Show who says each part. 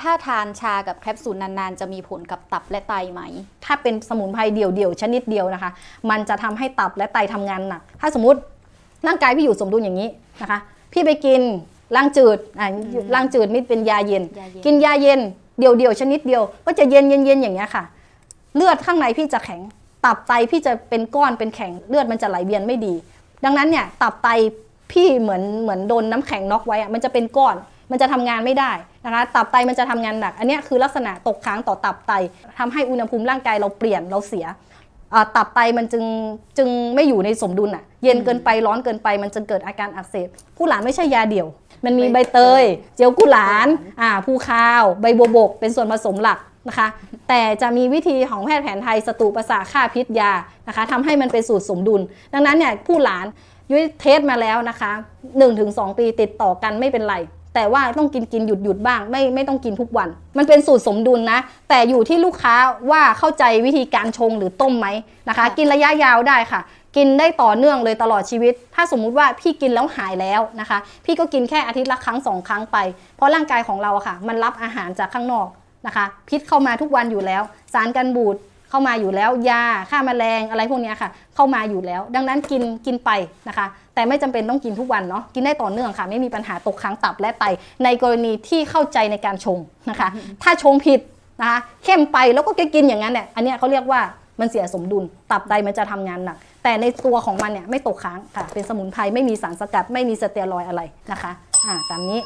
Speaker 1: ถ้าทานชากับแคปซูลนานๆ จะมีผลกับตับและไตไหม
Speaker 2: ถ้าเป็นสมุนไพรเดี่ยวๆ ชนิดเดียวนะคะ มันจะทำให้ตับและไตทำงานหนัก ถ้าสมมติร่างกายพี่อยู่สมดุลอย่างนี้นะคะ พี่ไปกินล้างจืดอ่าล้างจืดนี่เป็นยาเย็น
Speaker 1: ยาเย็น
Speaker 2: กินยาเย็นเดี่ยวๆ ชนิดเดียว ก็จะเย็นเย็นๆอย่างเงี้ยค่ะ เลือดข้างในพี่จะแข็ง ตับไตพี่จะเป็นก้อนเป็นแข็งเลือดมันจะไหลเวียนไม่ดี ดังนั้นเนี่ยตับไตพี่เหมือนเหมือนโดนน้ำแข็งน็อกไว้อะมันจะเป็นก้อน มันจะทำงานไม่ได้นะคะตับไตมันจะทำงานหนัก อันเนี้ยคือลักษณะตกค้างต่อตับไตทำให้อุณหภูมิร่างกายเราเปลี่ยนเราเสียอ่าตับไตมันจึงจึงไม่อยู่ในสมดุลอะ เย็นเกินไปร้อนเกินไปมันจึงเกิดอาการอักเสบผู้หลานไม่ใช่ยาเดี่ยว มันมีใบเตย เจียวกุหลานอ่าภูคาว ใบบัวบก เป็นส่วนผสมหลักนะคะ แต่จะมีวิธีของแพทย์แผนไทยสตูประสาทฆ่าพิษยานะคะทำให้มันเป็นสูตรสมดุล ดังนั้นเนี่ยผู้หลานยุ้ยเทสมาแล้วนะคะ 1-2 ปีติดต่อกันไม่เป็นไร แต่ว่าต้องกินกินหยุดหยุดบ้างไม่ไม่ต้องกินทุกวัน มันเป็นสูตรสมดุลนะ แต่อยู่ที่ลูกค้าว่าเข้าใจวิธีการชงหรือต้มไหมนะคะ กินระยะยาวได้ค่ะ กินได้ต่อเนื่องเลยตลอดชีวิต ถ้าสมมุติว่าพี่กินแล้วหายแล้วนะคะ พี่ก็กินแค่อาทิตย์ละครั้งสองครั้งไป เพราะร่างกายของเราอะค่ะ มันรับอาหารจากข้างนอกนะคะ พิษเข้ามาทุกวันอยู่แล้ว สารกันบูด เข้ามาอยู่แล้ว ยาฆ่าแมลงอะไรพวกเนี้ยค่ะ เข้ามาอยู่แล้ว ดังนั้นกินกินไปนะคะ แต่ไม่จำเป็นต้องกินทุกวันเนาะกินได้ต่อเนื่องค่ะ ไม่มีปัญหาตกค้างตับและไต ในกรณีที่เข้าใจในการชงนะคะ ถ้าชงผิดนะคะเข้มไปแล้วก็กินอย่างนั้นเนี่ยอันเนี้ยเขาเรียกว่ามันเสียสมดุล ตับไตมันจะทำงานหนัก แต่ในตัวของมันเนี่ยไม่ตกค้างค่ะ เป็นสมุนไพรไม่มีสารสกัด ไม่มีสเตียรอยด์อะไรนะคะ อ่าตามนี้